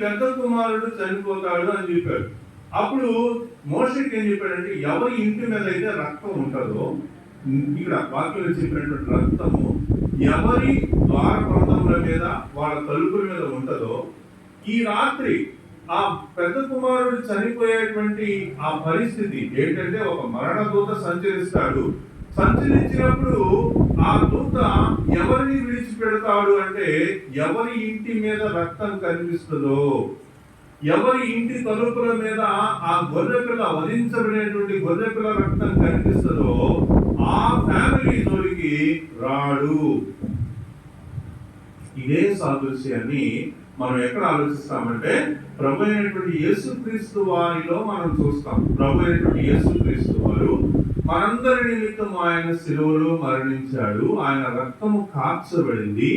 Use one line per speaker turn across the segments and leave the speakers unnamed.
పెద్ద కుమారుడు చనిపోతాడు అని చెప్పాడు. అప్పుడు మోషకి ఏం చెప్పాడంటే ఎవరి ఇంటి మీద అయితే రక్తం ఉంటుందో ఇక్కడ వాక్యంలో చెప్పినటువంటి రక్తము ఎవరి ద్వారప్రాంతముల మీద వాళ్ళ తలుపుల మీద ఉంటుందో ఈ రాత్రి ఆ పెద్ద కుమారుడు చనిపోయేటువంటి ఆ పరిస్థితి ఏంటంటే ఒక మరణ దూత సంచరిస్తాడు. సంచరించినప్పుడు ఆ దూత ఎవరిని విడిచిపెడతాడు అంటే ఎవరి ఇంటి మీద రక్తం కనిపిస్తుందో ఎవరి ఇంటి తలుపుల మీద ఆ గొర్రెపిల్ల వధించబడినటువంటి గొర్రెపిల్ల రక్తం కనిపిస్తుందో ఆ ఫ్యామిలీ జోలికి రాడు. ఇదే సాదృశ్యాన్ని మనం ఎక్కడ ఆలోచిస్తామంటే ప్రభు అయినటువంటి యేసుక్రీస్తు వారిలో మనం చూస్తాం. ప్రభు అయినటువంటి యేసుక్రీస్తు వారు మనందరి నిమిత్తం ఆయన శిలువలో మరణించాడు. ఆయన రక్తము కార్చబడింది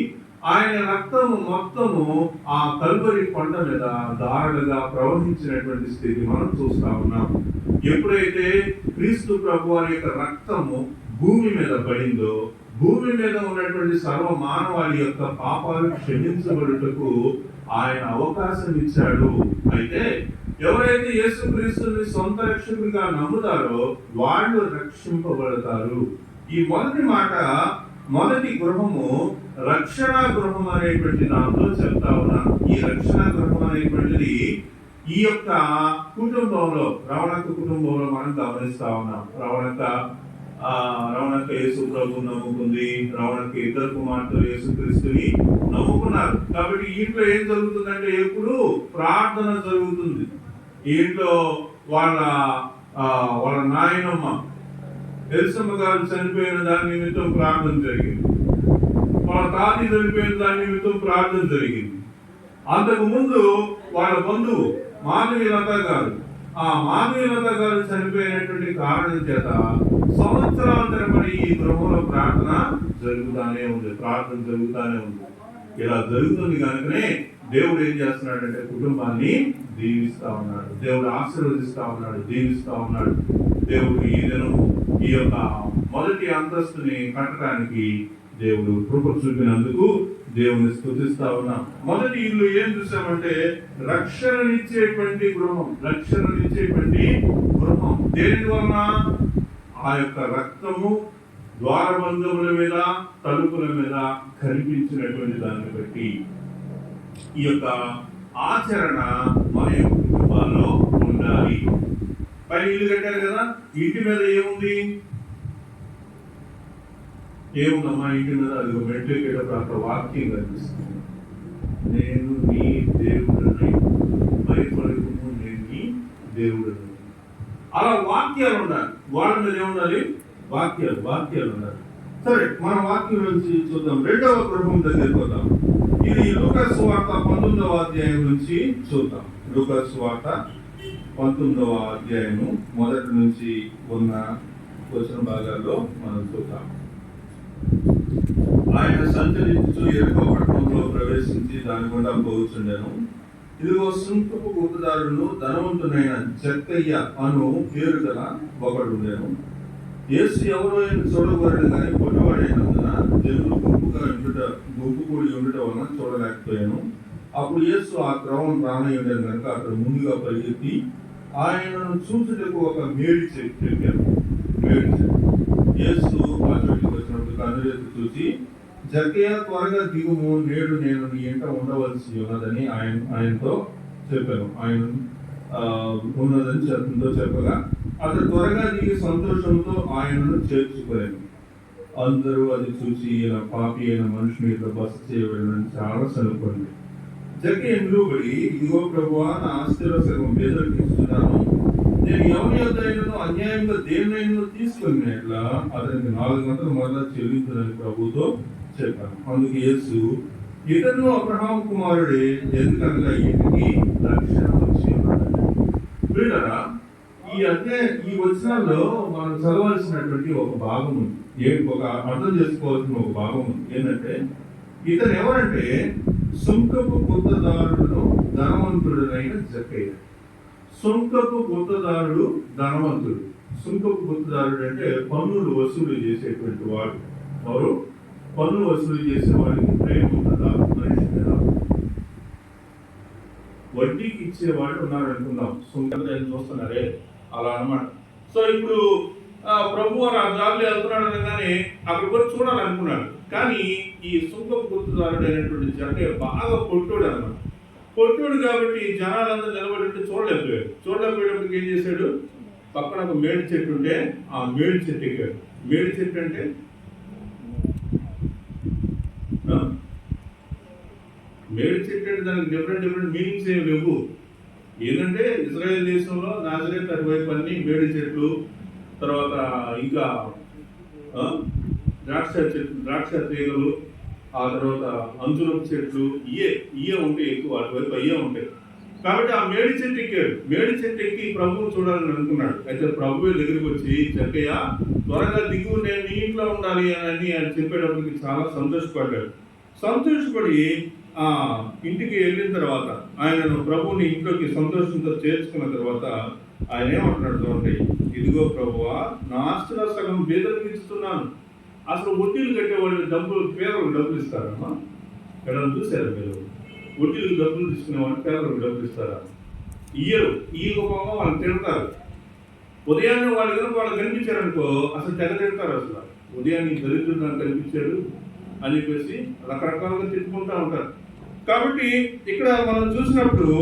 ఆయన రక్తము మొత్తము ఆ కల్వరి కొండ మీద దారులుగా ప్రవహించినటువంటి స్థితి మనం చూస్తా ఉన్నాం. ఎప్పుడైతే క్రీస్తు ప్రభు వారి యొక్క రక్తము భూమి మీద పడిందో భూమి మీద ఉన్నటువంటి సర్వ మానవాళి యొక్క పాపాలు క్షమించబడుటకు ఆయన అవకాశం ఇచ్చాడు. అయితే ఎవరైతే యేసుక్రీస్తుని సొంత రక్షకుడిగా నమ్ముతారో వాళ్ళు రక్షింపబడతారు. ఈ మొదటి మాట మొదటి గృహము రక్షణ గృహం అనేటువంటి దాంట్లో చెప్తా ఉన్నాను ఈ రక్షణ గృహం అనేటువంటిది ఈ యొక్క కుటుంబంలో రవణక్క కుటుంబంలో మనం గమనిస్తా ఉన్నాం. రవణక్క ఆ యేసు ప్రభు నమ్ముకుంది రవణక్క ఇద్దరు కుమార్తెలు యేసుక్రీస్తుని నమ్ముకున్నారు కాబట్టి ఇంట్లో ఏం జరుగుతుందంటే ఎప్పుడు ప్రార్థన జరుగుతుంది. ఇంట్లో వాళ్ళ ఆ, వాళ్ళ నాయనమ్మ తెలుసమ్మ గారు చనిపోయిన దాని నిమిత్తం ప్రార్థన జరిగింది. వాళ్ళ తాతి చనిపోయిన దాని నిమిత్తం ప్రార్థన జరిగింది. అంతకు ముందు వాళ్ళ బంధువు మాధవీలత గారు ఆ మాధవీలత గారు చనిపోయినటువంటి కారణం చేత సంవత్సరాల తరబడి ఈ గృహంలో ప్రార్థన జరుగుతానే ఉంది. ప్రార్థన జరుగుతానే ఉంది. ఇలా జరుగుతుంది కనుకనే దేవుడు ఏం చేస్తున్నాడంటే కుటుంబాన్ని దీవిస్తా ఉన్నాడు. దేవుడు ఆశీర్వదిస్తా ఉన్నాడు దీవిస్తా ఉన్నాడు. దేవుడు ఈ దినం ఈ యొక్క మొదటి అంతస్తుని కట్టడానికి దేవుడు కృప చూపినందుకు దేవుని స్థుతిస్తా ఉన్నాం. మొదటి ఇల్లు ఏం చూసామంటే రక్షణనిచ్చేటువంటి గృహం రక్షణనిచ్చేటువంటి గృహం. దేని వలన ఆ యొక్క రక్తము ద్వారబంధముల మీద తలుపుల మీద కనిపించినటువంటి దాన్ని బట్టి ఈ యొక్క ఆచరణ మన యొక్క కుటుంబాల్లో ఉండాలి. పైన ఇల్లు కట్టారు కదా ఇంటి మీద ఏముంది? ఏముందమ్మా ఇంటి మీద? అది మెట్లు ఎక్కేటప్పుడు అక్కడ వాక్యం కనిపిస్తుంది. నేను నీ దేవుడిని భయపడకము నేను నీ దేవుడిని. అలా వాక్యాలు ఉండాలి. వాళ్ళ మీద ఏముండాలి? వాక్యాలు వాక్యాలు ఉండాలి. సరే మన వాక్యం నుంచి చూద్దాం. రెండవ గృహం దగ్గరికి వద్దాం ఇది లూకస్ వార్త పంతొమ్మిదవ అధ్యాయం నుంచి చూద్దాం. లూకాస్ వార్త పంతొమ్మిదవ అధ్యాయము మొదటి నుంచి ఉన్న వచ్చిన భాగాల్లో మనం చూద్దాం. ఆయన సంచరించు ఎరుకో పట్టణంలో ప్రవేశించి దాని గుండా పోవచ్చుండెను ఇదిగో సుంకపు గుర్తుదారును ధనవంతునైన జక్కయ్య అను పేరు గల ఒకడు నేను. యేసు ఎవరో చూడకూడదు కానీ పొట్టవాడైనందున జనులు గుంపుగా ఉండుట గుంపు కూడి ఉండుట వలన చూడలేకపోయాను. అప్పుడు యేసు ఆ క్రమం ప్రాణయుండేది కనుక అక్కడ ముందుగా పరిగెత్తి ఆయనను చూచుటకు ఒక మేడి చెప్పాను మేడి చెట్టు. యేసు ఆ చోటికి వచ్చినప్పుడు కన్నులెత్తి చూసి జరిగే త్వరగా దిగుము నేడు నేను నీ ఇంట ఉండవలసి ఉన్నదని ఆయన ఆయనతో చెప్పాను. ఆయన ఉన్నదని చెప్తుందో చెప్పగా అతను త్వరగా దిగి సంతోషంతో ఆయనను చేర్చుకోలేను అందరూ అది చూసి ఈయన పాపి అయిన మనిషి మీద బస చేయబడినని చాలా సనుకోండి జగ్గే నిలువబడి ఇదిగో ప్రభు నా ఆస్తిలో సగం పేదలకు ఇస్తున్నాను నేను ఎవరి యొద్దైనను అన్యాయంగా దేన్నైనా తీసుకుని ఎట్లా అతనికి నాలుగు గంటలు మరలా చెల్లించునని ప్రభుతో చెప్పాను అందుకు యేసు ఇతను అబ్రహాం కుమారుడే ఎందుకనగా ఇంటికి రక్షణ వచ్చి వీళ్ళరా? ఈ అధ్యాయ ఈ వచనాల్లో మనం చదవాల్సినటువంటి ఒక భాగం ఉంది. ఏ ఒక అర్థం చేసుకోవాల్సిన ఒక భాగం ఉంది. ఏంటంటే ఇతను ఎవరంటే సుంకపు గుత్తదారుడును ధనవంతుడునైన జక్కయ్య సుంకపు కొత్తదారుడు ధనవంతుడు. సుంకపు గుత్తదారుడు అంటే పన్నులు వసూలు చేసేటువంటి వాడు. ఎవరు? పన్ను వసూలు చేసే వాడికి ప్రేమ ఉన్నదా? మనిషి మీద వడ్డీకి ఇచ్చేవాళ్ళు ఉన్నారు అనుకుందాం సుంకం చూస్తున్నారే? అలా అన్నమాట. సో ఇప్పుడు ప్రభు వారు ఆ దారిలో వెళ్తున్నాడు అనగానే అక్కడికి వచ్చి చూడాలనుకున్నాడు. కానీ ఈ సుంకం గుర్తుదారుడు అయినటువంటి జనకే బాగా కొట్టుడు అన్నమాట. కొట్టుడు కాబట్టి జనాలందరూ నిలబడి చూడలేకపోయాడు. చూడలేకపోయేటప్పటికి ఏం చేశాడు? పక్కన ఒక మేడి చెట్టు ఉంటే ఆ మేడి చెట్టు ఎక్కాడు. మేడి చెట్టు అంటే ఆ? మేడి అంటే దానికి డిఫరెంట్ డిఫరెంట్ మీనింగ్స్ ఏమి లేవు. ఏంటంటే ఇజ్రాయెల్ దేశంలో నాజరేత్ అటువైపు అన్ని మేడి చెట్లు తర్వాత ఇంకా ద్రాక్ష చెట్లు ద్రాక్ష తీగలు ఆ తర్వాత అంజురపు చెట్లు ఇయే ఇయే ఉంటాయి ఎక్కువ అటువైపు అయ్యే ఉంటాయి కాబట్టి ఆ మేడి చెట్టు ఎక్కాడు. మేడి చెట్టు ఎక్కి ప్రభువు చూడాలని అనుకున్నాడు. అయితే ప్రభువే దగ్గరికి వచ్చి చక్కయ్య త్వరగా దిగు నేను నీ ఇంట్లో ఉండాలి అని ఆయన చెప్పేటప్పటికి చాలా సంతోషపడ్డాడు. సంతోషపడి ఇంటికి వెళ్ళిన తర్వాత ఆయనను ప్రభువుని ఇంట్లోకి సంతోషంతో చేర్చుకున్న తర్వాత ఆయన ఏమంటున్నాడు చూడండి ఇదిగో ప్రభువా నా ఆస్తుల సగం బీదలకు ఇస్తున్నాను అసలు వడ్డీలు కట్టేవాళ్ళు డబ్బులు పేదలకు డబ్బులు ఇస్తారమ్మా? ఎక్కడ చూశారు మీరు? వడ్డీలు డబ్బులు తీసుకునే వాళ్ళు పేదలకు డబ్బులు ఇస్తారా? ఇయ్యరు ఈ రూపంగా వాళ్ళు తిడతారు. ఉదయాన్నే వాళ్ళు కనుక వాళ్ళు కనిపించారనుకో అసలు తెగ తిడతారు అసలు. ఉదయాన్నే దరిద్రుడు నాకు కనిపించాడు అని చెప్పేసి రకరకాలుగా తిట్టుకుంటూ ఉంటారు. కాబట్టి ఇక్కడ మనం చూసినప్పుడు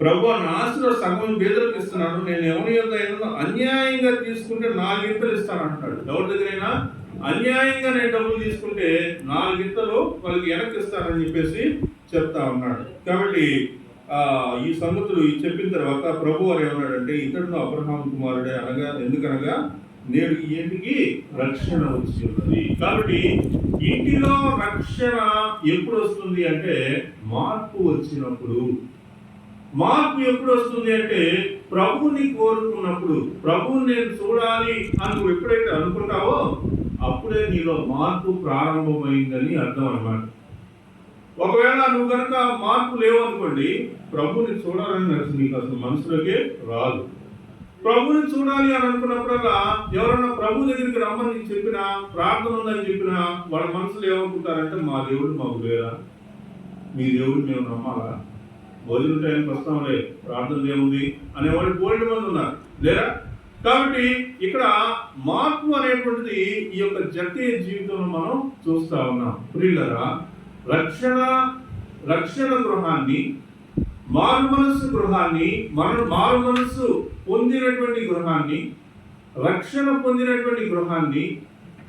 ప్రభు నా ఆస్తిలో సగం బీదలకు ఇస్తున్నాను నేను ఎవరి యొక్క అయినా అన్యాయంగా తీసుకుంటే నాలుగింతలు ఇస్తాను అంటున్నాడు ఎవరి దగ్గరైనా? అన్యాయంగా నేను డబ్బులు తీసుకుంటే నాలుగింతలు వాళ్ళకి వెనక్కి ఇస్తానని చెప్పేసి చెప్తా ఉన్నాడు. కాబట్టి ఈ సంగతులు చెప్పిన తర్వాత ప్రభు వారు ఏమన్నాడంటే ఇతడు అబ్రహాం కుమారుడే అనగా ఎందుకనగా నేడు ఈ ఇంటికి రక్షణ వచ్చి కాబట్టి ఇంటిలో రక్షణ ఎప్పుడు వస్తుంది అంటే మార్పు వచ్చినప్పుడు. మార్పు ఎప్పుడు వస్తుంది అంటే ప్రభువుని కోరుకున్నప్పుడు. ప్రభువుని నేను చూడాలి అని నువ్వు ఎప్పుడైతే అనుకుంటావో అప్పుడే నీలో మార్పు ప్రారంభమైందని అర్థం అనమాట ఒకవేళ నువ్వు కనుక మార్పు లేవు అనుకోండి ప్రభుని చూడాలని నాకు నీకు అసలు మనసులోకే రాదు. ప్రభుని చూడాలి అని అనుకున్నప్పుడల్లా ఎవరన్నా ప్రభు దగ్గరికి రమ్మని చెప్పినా ప్రార్థన ఉందని చెప్పినా వాళ్ళ మనసులో ఏమనుకుంటారంటే మా దేవుడు మాకు లేరా? మీ దేవుడు మేము నమ్మాలా? భోజనం టైంకి వస్తాంలే ప్రార్థన ఏముంది? అనేవాళ్ళు బోల్డ్ మంది ఉన్నారు. లేరా? కాబట్టి ఇక్కడ మార్పు అనేటువంటిది ఈ యొక్క జట్టీయ జీవితంలో మనం చూస్తా ఉన్నాం. ప్రియులరా రక్షణ రక్షణ గృహాన్ని మారు మనస్సు గృహాన్ని మన మారు మనస్సు పొందినటువంటి గృహాన్ని రక్షణ పొందినటువంటి గృహాన్ని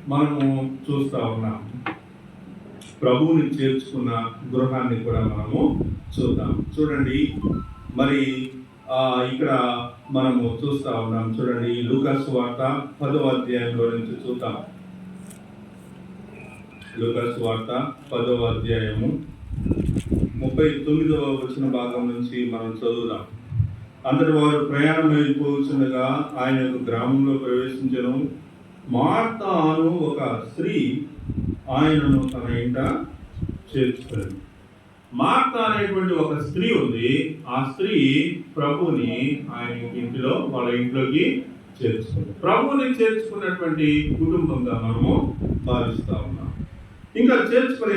మనము చూస్తా ఉన్నాం ప్రభువుని చేర్చుకున్న గృహాన్ని కూడా మనము చూద్దాం. చూడండి మరి ఇక్కడ మనము చూస్తా ఉన్నాం. చూడండి లూకస్ వార్త పదవ అధ్యాయంలో నుంచి చూద్దాం. లూకస్ వార్త పదవ అధ్యాయము ముప్పై తొమ్మిదవ వచ్చిన భాగం నుంచి మనం చదువుదాం. అందరు వారు ప్రయాణం అయిపోతుండగా ఆయన యొక్క గ్రామంలో ప్రవేశించను. మార్తాను ఒక స్త్రీ ఆయనను తన ఇంట చేర్చుకుంది మార్త అనేటువంటి ఒక స్త్రీ ఉంది. ఆ స్త్రీ ప్రభుని ఆయన ఇంటిలో వాళ్ళ ఇంట్లోకి చేర్చుకుంది. ప్రభుని చేర్చుకున్నటువంటి కుటుంబంగా మనము భావిస్తా ఉన్నాం. ఇంకా చేర్చుకుని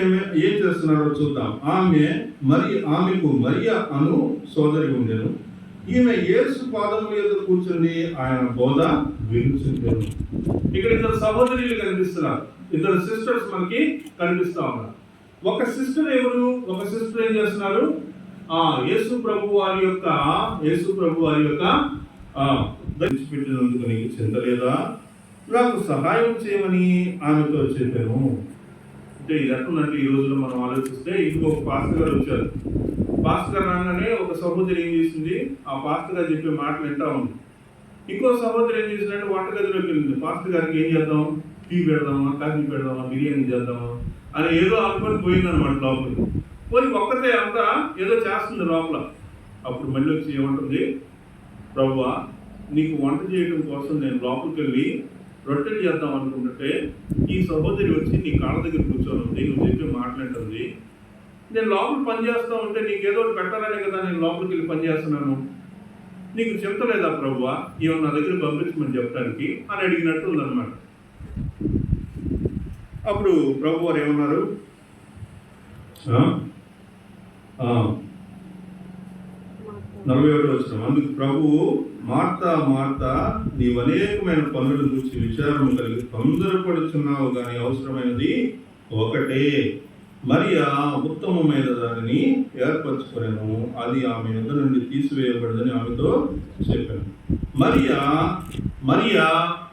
ఏం చేస్తున్నారో చూద్దాం. ఆమె మరి ఆమెకు మరియ అను సోదరి ఉండేను. ఈమె యేసు పాదముల మీద కూర్చుని ఆయన బోధ వినుచుండెను. ఇక్కడ ఇద్దరు సహోదరులు కనిపిస్తున్నారు. ఇద్దరు సిస్టర్స్ మనకి కనిపిస్తా ఉన్నారు. ఒక సిస్టర్ ఎవరు? ఒక సిస్టర్ ఏం చేస్తున్నారు? ఆ యేసు ప్రభు వారి యొక్క యేసు ప్రభు వారి యొక్క ఆ పెట్టినందుకు నీకు చింతలేదా నాకు సహాయం చేయమని ఆమెతో చెప్పాను. అంటే ఇది ఈ రోజుల్లో మనం ఆలోచిస్తే ఇంకొక పాస్టర్ గారు వచ్చారు. పాస్టర్ అనగానే రాగానే ఒక సహోదరి ఏం చేసింది? ఆ పాస్టర్ గారు చెప్పే మాటలు వింటా ఉంది. ఇంకో సహోదరి ఏం చేసిందంటే వంటగదిలోకి వెళ్ళింది. పాస్టర్ గారికి ఏం చేద్దాం? టీ పెడదామా? కాఫీ పెడదామా? బిర్యానీ చేద్దామా? అని ఏదో అనుకొని పోయిందనమాట లోపలికి పోయి ఒక్కతే అంతా ఏదో చేస్తుంది లోపల. అప్పుడు మళ్ళీ వచ్చి ఏమంటుంది? ప్రభువా నీకు వంట చేయడం కోసం నేను లోపలికి వెళ్ళి రొట్టెలు చేద్దాం అనుకుంటుంటే ఈ సహోదరి వచ్చి నీ కాళ్ళ దగ్గర కూర్చొని ఉంది నువ్వు చెప్పి మాట్లాడుతుంది నేను లోపల పని చేస్తా ఉంటే నీకు ఏదో ఒకటి పెట్టాలనే కదా నేను లోపలికి వెళ్ళి పని చేస్తున్నాను. నీకు చెప్తలేదా ప్రభు ఏమన్నా నా దగ్గర పంపించమని చెప్పడానికి అని అడిగినట్టు ఉందన్నమాట. అప్పుడు ప్రభు వారు ఏమన్నారు? నలభై ఒకటి వచ్చిన అందుకు ప్రభువు మార్తా మార్తా నీవు అనేకమైన పనులు గురించి విచారం కలిగి తొందరపడుచున్నావు కానీ అవసరమైనది ఒకటే. మరియా ఉత్తమమైన దానిని ఏర్పరచుకునేను. అది ఆమె యుద్ధ నుండి తీసివేయబడదని ఆమెతో చెప్పాను. మరియా మరియా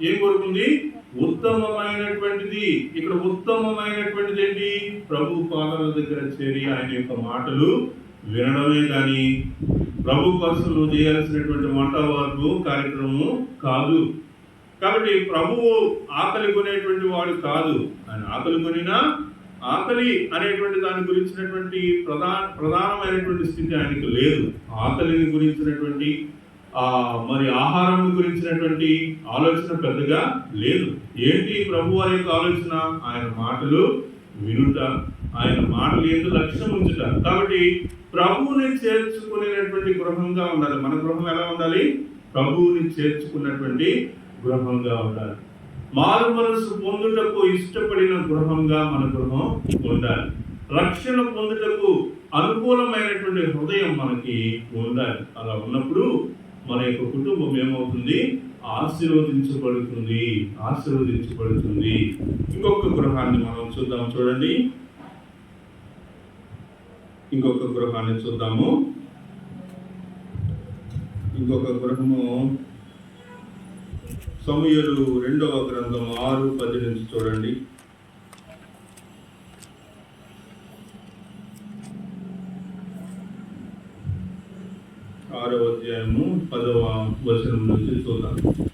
ఏం కోరుకుంది ఉత్తమమైనటువంటిది. ఇక్కడ ఉత్తమమైనటువంటిది ఏంటి ప్రభు పాదాల దగ్గర చేరి ఆయన యొక్క మాటలు వినడమే కానీ ప్రభు కోసం చేయాల్సినటువంటి వంట వార్పు కార్యక్రమం కాదు. కాబట్టి ప్రభువు ఆకలి కొనేటువంటి వాడు కాదు. ఆయన ఆకలి కొనినా ఆకలి అనేటువంటి దాని గురించినటువంటి ప్రధాన ప్రధానమైనటువంటి స్థితి ఆయనకు లేదు. ఆకలిని గురించినటువంటి ఆ మరి ఆహారం గురించినటువంటి ఆలోచన పెద్దగా లేదు. ఏంటి ప్రభు వారి యొక్క ఆలోచన? ఆయన మాటలు వినుట ఆయన మాటలు ఎందుకు లక్ష్యం ఉంచుట కాబట్టి ప్రభువుని చేర్చుకునేటువంటి గృహంగా ఉండాలి. మన గృహం ఎలా ఉండాలి? ప్రభువుని చేర్చుకున్నటువంటి గృహంగా ఉండాలి. మారు మనసు పొందుటకు ఇష్టపడిన గృహంగా మన గృహం ఉండాలి. రక్షణ పొందుటకు అనుకూలమైనటువంటి హృదయం మనకి ఉండాలి. అలా ఉన్నప్పుడు మన యొక్క కుటుంబం ఏమవుతుంది? ఆశీర్వదించబడుతుంది. ఆశీర్వదించబడుతుంది. ఇంకొక గృహాన్ని మనం చూద్దాం చూడండి. ఇంకొక గృహాన్ని చూద్దాము. ఇంకొక గృహము. సమయలు రెండవ గ్రంథం ఆరు పది నుంచి చూడండి. ఆరవ అధ్యాయము పదవ వచనం నుంచి చూద్దాం.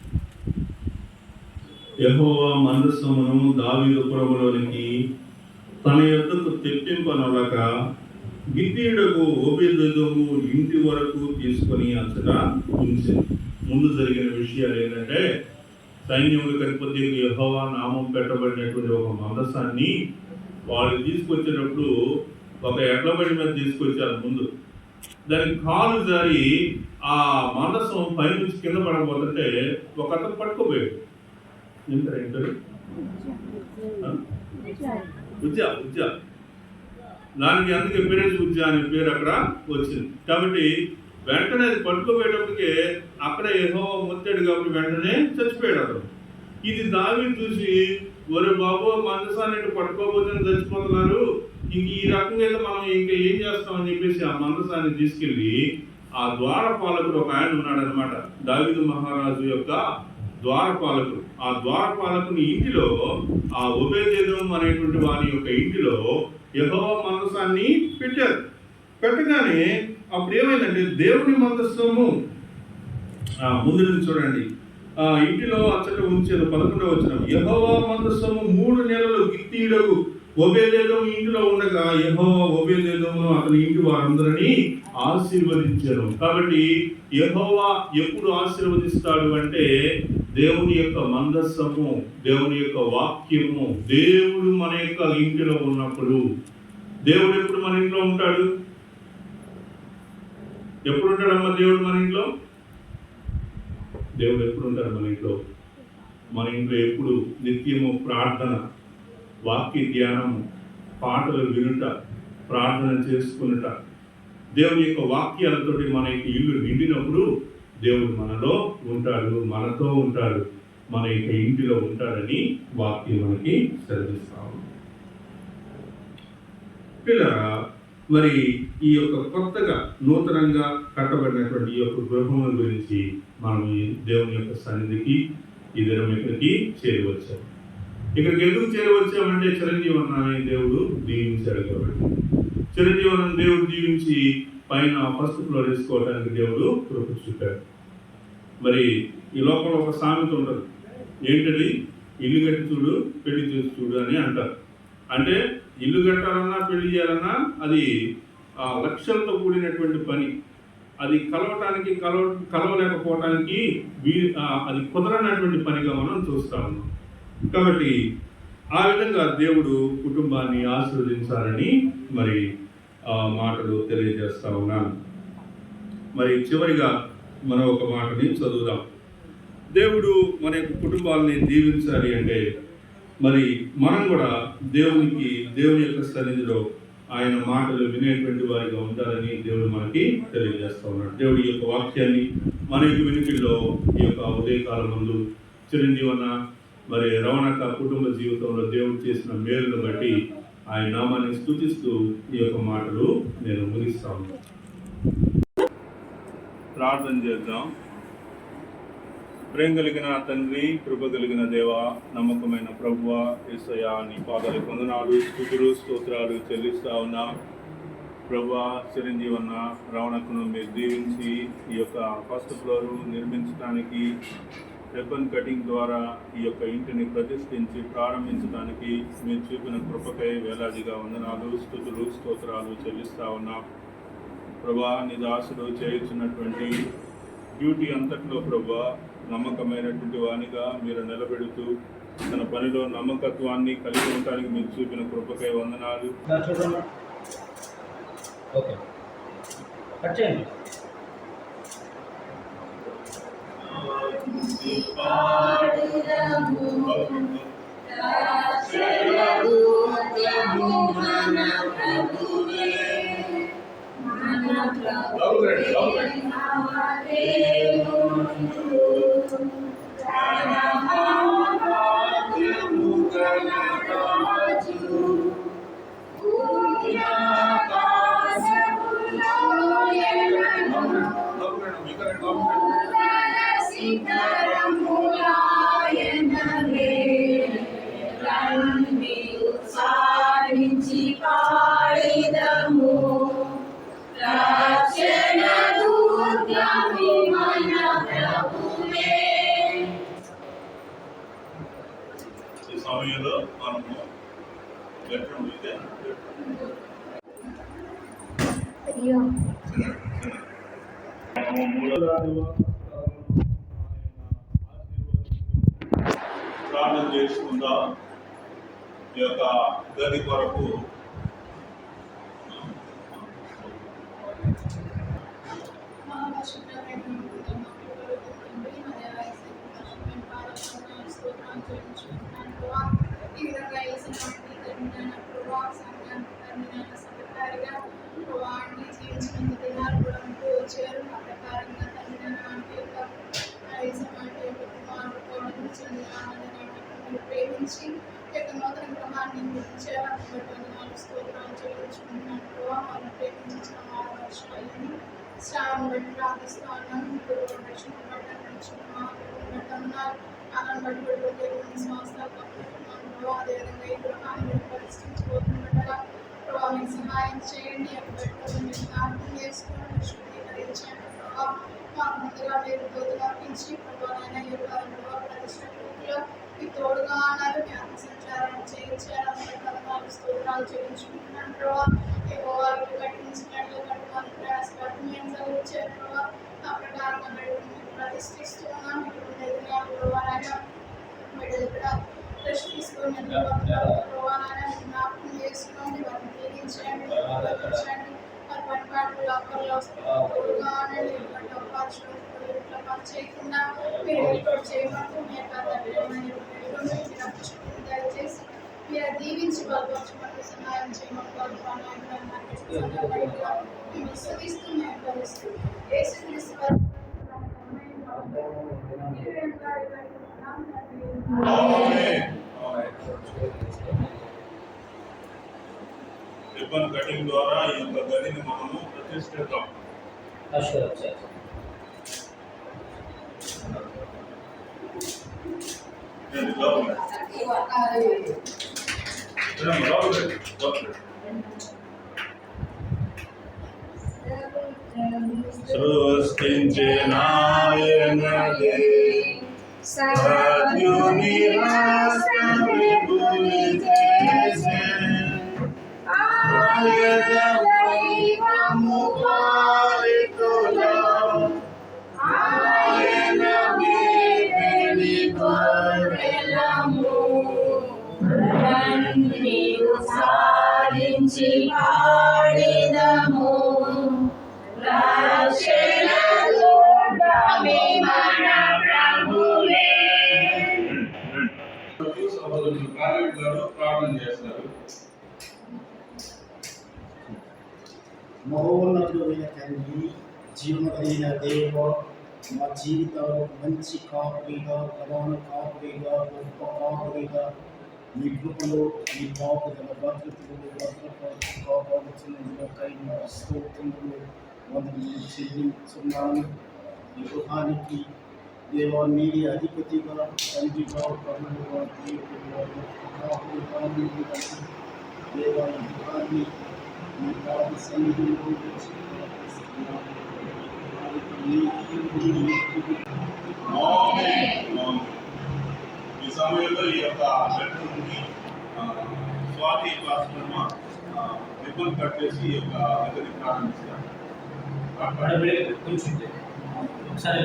యెహోవా మందస్సమును దావీదుపురములోనికి తన యొక్కకు తెప్పింపనొలక గిద్దీయుడకు ఓబేదము ఇంటి వరకు తీసుకొని అచ్చట ఉంచింది. ముందు జరిగిన విషయాలు ఏంటంటే సైన్యములకు అధిపతి యెహోవా నామం పెట్టబడినటువంటి ఒక మందసాన్ని వాళ్ళు తీసుకొచ్చేటప్పుడు ఒక ఎడ్ల బండి మీద తీసుకొచ్చారు ముందు. దానికి కాలు జారి ఆ మందసం పైనుంచి కింద పడబోతుంటే ఒక అతను పట్టుకోపోయాడు. ఉజ్జా ఉజ్జా. దానికి అందుకే పేరేజ్ ఉజ్జా అనే పేరు అక్కడ వచ్చింది. కాబట్టి వెంటనే అది పట్టుకోపోయేటప్పటికే అక్కడ ఏహో ముత్తాడు కాబట్టి వెంటనే చచ్చిపోయాడు అతను. ఇది దావి చూసి ఒరే బాబు మందసాన్ని పట్టుకోబోతే చచ్చిపోతున్నారు. ఇంక ఈ రకంగా మనం ఇంకా ఏం చేస్తామని చెప్పేసి ఆ మందసాన్ని తీసుకెళ్ళి ఆ ద్వారపాలకుడు ఒక ఆయన ఉన్నాడనమాట దావిదు మహారాజు యొక్క ద్వారపాలకుడు. ఆ ద్వారపాలకుని ఇంటిలో ఆ ఉభయదేదం అనేటువంటి వారి యొక్క ఇంటిలో యహో మనసాన్ని పెట్టారు పెట్టగానే అప్పుడు ఏమైందంటే దేవుని మందస్సము ముందు నుంచి చూడండి. ఆ ఇంటిలో అచ్చట ఉంచారు పదకొండవ వచ్చిన యహోవా మందస్సము మూడు నెలలు గిత్తీడగు ఒబేదేదం ఇంటిలో ఉండగా యహోవా ఒబేదేదమును అతని ఇంటి వారందరినీ ఆశీర్వదించారు కాబట్టి యహోవా ఎప్పుడు ఆశీర్వదిస్తాడు అంటే దేవుని యొక్క మందస్సము దేవుని యొక్క వాక్యము దేవుడు మన యొక్క ఇంటిలో ఉన్నప్పుడు దేవుడు ఎప్పుడు మన ఇంట్లో ఉంటాడు? ఎప్పుడు ఉంటాడమ్మా దేవుడు మన ఇంట్లో? దేవుడు ఎప్పుడు ఉంటాడు మన ఇంట్లో? మన ఇంట్లో ఎప్పుడు? నిత్యము ప్రార్థన వాక్య ధ్యానము పాటలు వినుట ప్రార్థన చేసుకునుట. దేవుని యొక్క వాక్యాలతోటి మన యొక్క ఇల్లు నిండినప్పుడు దేవుడు మనలో ఉంటాడు మనతో ఉంటాడు మన యొక్క ఇంటిలో ఉంటాడని వాక్యం మనకి సెలవిస్తాము పిల్లరా మరి ఈ యొక్క కొత్తగా నూతనంగా కట్టబడినటువంటి ఈ యొక్క గృహముల గురించి మనం దేవుని యొక్క సన్నిధికి ఈ దినం ఇక్కడికి చేరవచ్చాం. ఇక్కడికి ఎందుకు చేరవచ్చామంటే చిరంజీవనాన్ని దేవుడు దీవించాడు కాబట్టి చిరంజీవనం దేవుడు దీవించి పైన ఫస్ట్ ఫ్లోర్ వేసుకోవడానికి దేవుడు కృప చూపాడు. మరి ఈ లోపల ఒక సామెత ఉండదు ఏంటది? ఇల్లు కట్టి చూడు పెళ్ళి చేసి చూడు అని అంటారు. అంటే ఇల్లు కట్టాలన్నా పెళ్ళి చేయాలన్నా అది ఆ, లక్ష్యంతో కూడినటువంటి పని. అది కలవటానికి కలవ కలవలేకపోవటానికి వీ అది కుదరనటువంటి పనిగా మనం చూస్తా ఉన్నాం. కాబట్టి ఆ విధంగా దేవుడు కుటుంబాన్ని ఆశీర్వదించాలని మరి ఆ మాటలు తెలియజేస్తా ఉన్నాను. మరి చివరిగా మనం ఒక మాటని చదువుదాం. దేవుడు మన యొక్క కుటుంబాలని దీవించాలి అంటే మరి మనం కూడా దేవునికి దేవుని యొక్క సన్నిధిలో ఆయన మాటలు వినేటువంటి వారిగా ఉండాలని దేవుడు మనకి తెలియజేస్తా ఉన్నాడు. దేవుడి యొక్క వాక్యాన్ని మన యొక్క వినికిడిలో ఈ యొక్క ఉదయకాల ముందు చిరంజీవన మరి రవణక కుటుంబ జీవితంలో దేవుడు చేసిన మేలును బట్టి ఆయన నామాన్ని స్థుతిస్తూ ఈ యొక్క మాటలు నేను ముగిస్తాను ప్రార్థన చేద్దాం. ప్రేమ కలిగిన తండ్రి కృప కలిగిన దేవ నమ్మకమైన ప్రభువ ఏసయ్య నీ పాదాలు కొందనాలు స్థుతులు స్తోత్రాలు చెల్లిస్తా ఉన్నా. చిరంజీవి చిరంజీవన్న రావణకును మీరు దీవించి ఈ యొక్క ఫస్ట్ ఫ్లోర్ నిర్మించడానికి రిబ్బన్ కటింగ్ ద్వారా ఈ యొక్క ఇంటిని ప్రతిష్ఠించి ప్రారంభించడానికి మీరు చూపిన కృపకై వేలాదిగా వందనాలు స్థుతులు స్తోత్రాలు చెల్లిస్తా ఉన్నా. ప్రభా నీ దాసుడు చేయుచున్నటువంటి డ్యూటీ అంతట్లో ప్రభా నమ్మకమైనటువంటి వానిగా మీరు నిలబెడుతూ తన పనిలో నమ్మకత్వాన్ని కలిగి ఉండటానికి మీరు చూపిన కృపకై వందనాలు
ఓకే చేయండి
సాధించి
ప్రార్థన చేసుకుందాం. ఈ యొక్క గది కొరకు
ప్రేమించి యొక్క నూతన గృహాన్ని నిర్మించేవారిని బట్టి వందనాలు స్తోత్రాలు చెల్లించుకుంటున్నాను ప్రభావ మనం ప్రేమించిన ఆరు వర్షాలని శ్రావణ బట్టి ప్రార్థిస్తూ ఉన్నాను ఇప్పుడు రక్షణ బట్టి రక్షణ ఉన్నారు అలాని బట్టి కూడా దేవుని సంస్థలు కప్పుకుంటున్నాను ప్రభావ అదేవిధంగా ఈ గృహాన్ని మీరు పరిష్కరించబోతుండగా ప్రభావ మీకు సహాయం చేయండి అక్కడ పెట్టుకొని చేసుకోండి శుద్ధీకరించండి మాకు ముందుగా మీరు దోతులు అర్పించి ప్రభావైనా యొక్క మీ తోడుగా అన్నారు మీ సంచారం చేయించాలని పథకాలు స్తోత్రాలు చేయించుకుంటున్నాను ప్రభావ ఏవో వారికి కట్టించినట్లు కట్టుకొని ప్రయాసపడి మేము చదివించారు ప్రభావ ఆ ప్రకారంగా మీరు కూడా రెస్ట్ తీసుకొని ప్రభావైనా జ్ఞాపకం చేసుకోండి వారిని దీవించండి దీవించండి వారి పని పాటలు లోపల్లో తోడుగా అనండి ఇటువంటి అవకాశం ఇట్లా పని చేయకుండా మీరు ఏర్పాటు చేయమంటూ మీ యొక్క తండ్రి దయచేసి మీరు దీవించి బలపరచమని సహాయం చేయమని బలపాలను మేము విశ్వసిస్తూ మేము భరిస్తూ యేసుక్రీస్తు వారి
రిబ్బన్ కటింగ్ ద్వారా ఈ యొక్క గదిని మనము ప్రతిష్ఠిద్దాం
అచ్చా అచ్చా
నేను లోపల చూడమ్మ,
సాధించి పాడిదము రక్షణ దుర్గమి మన
మహోన్నతుడైన తండ్రి జీవన కలిగిన దేవ మా జీవితాలు మంచి కాపుడిగా ప్రధాన కాపుడిగా గొప్ప కాపుడిగా మీ కృపలో మీ కాపుదల భద్రతలు భద్రపరిచి కాపాడుతున్నందుకై మా స్తోత్రములు వందలు చెల్లించున్నాను ఈ గృహానికి దేవా మీది అధిపతిగా తండ్రిగా ప్రభువుగా దేవుడిగా గొప్ప కాపుడిగా మీరు నడిచి దేవా ఈ
సమయంలో ఈ యొక్క బెడ్రూమ్కి స్వాతి క్లాస్రూమ్ రిబ్బన్ కట్ చేసి ఈ యొక్క గదిని ప్రారంభిస్తారు
ఒకసారి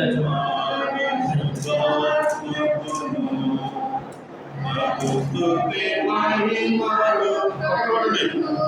చూడండి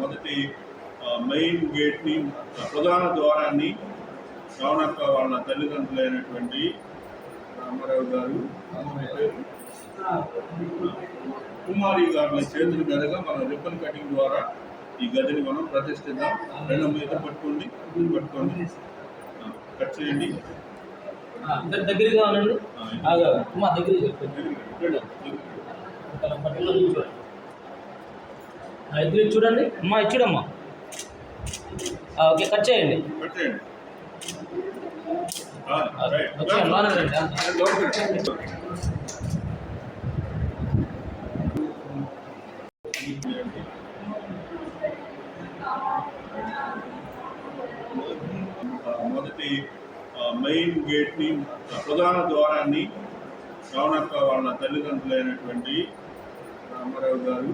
మొదటి మెయిన్ గేట్ని ప్రధాన ద్వారాన్ని రవణక్క వాళ్ళ తల్లిదండ్రులైనటువంటి రామారావు గారు కుమారి గారి చేతుల మీదుగా మనం రిబ్బన్ కటింగ్ ద్వారా ఈ గదిని మనం ప్రతిష్ఠిద్దాం. రెండు మీద పట్టుకోండి పట్టుకోండి. కట్ చేయండి.
దగ్గరగా ఉండండి దగ్గర పట్టుకుని చూడండి. అమ్మా ఇటు చూడమ్మా. ఆ, ఓకే కట్ చేయండి. వచ్చేయండి.
మొదటి మెయిన్ గేట్ని ప్రధాన ద్వారాన్ని రవణక్క వాళ్ళ తల్లిదండ్రులైనటువంటి రామారావు గారు.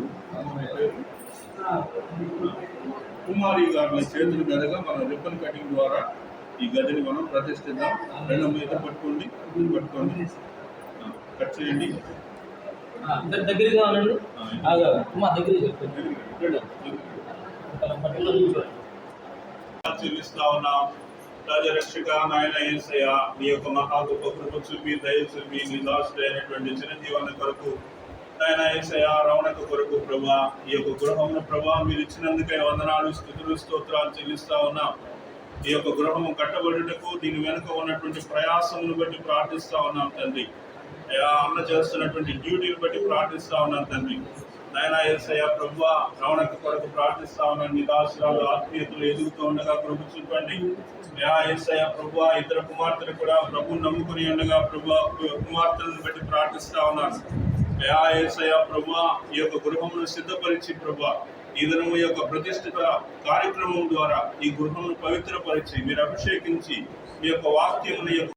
కుమారి గారి చేతుల మీదుగా మనం రిబ్బన్ కటింగ్ ద్వారా ఈ గదిని మనం ప్రతిష్ఠిద్దాం. రెండు మీద పట్టుకోండి పట్టుకోండి. కట్ చేయండి.
దగ్గరగా ఉండండి. ఆగా మా దగ్గర చెప్పండి పట్టుకుని చూడండి
చెల్లిస్తా ఉన్నాం. రాజరక్షక నాయన ఏసయ్య నీ యొక్క మహా గొప్ప కృప చూపి దయ చూపి నీ దాసుడైనటువంటి చిరంజీవన కొరకు నాయన ఏసయ్య రవణక కొరకు ప్రభా ఈ యొక్క గృహమును ప్రభా మీరు ఇచ్చినందుకే వందనాలు స్థుతులు స్తోత్రాలు చెల్లిస్తా ఉన్నాం. ఈ యొక్క గృహము కట్టబడుటకు దీని వెనుక ఉన్నటువంటి ప్రయాసమును బట్టి ప్రార్థిస్తా ఉన్నాం తండ్రి. అయ్యా అన్న చేస్తున్నటువంటి డ్యూటీని బట్టి ప్రార్థిస్తా ఉన్నాం తండ్రి. నాయన ఏసయ్య ప్రభు రవణక కొరకు ప్రార్థిస్తా ఉన్నాను నీ ఆత్మీయతలు ఎదుగుతూ ఉండగా ప్రభు చూపండి. అయ్యా ఏసయ్య ప్రభు ఇద్దరు కుమార్తెలు కూడా ప్రభు నమ్ముకుని ఉండగా ప్రభు కుమార్తెలను బట్టి ప్రార్థిస్తా ఉన్నాను అయ్యా ఈ యొక్క గృహమును సిద్ధపరిచి ప్రభా ఈ దినము యొక్క ప్రతిష్ఠిత కార్యక్రమం ద్వారా ఈ గృహమును పవిత్రపరిచి మీరు అభిషేకించి మీ యొక్క వాక్యం ఈ యొక్క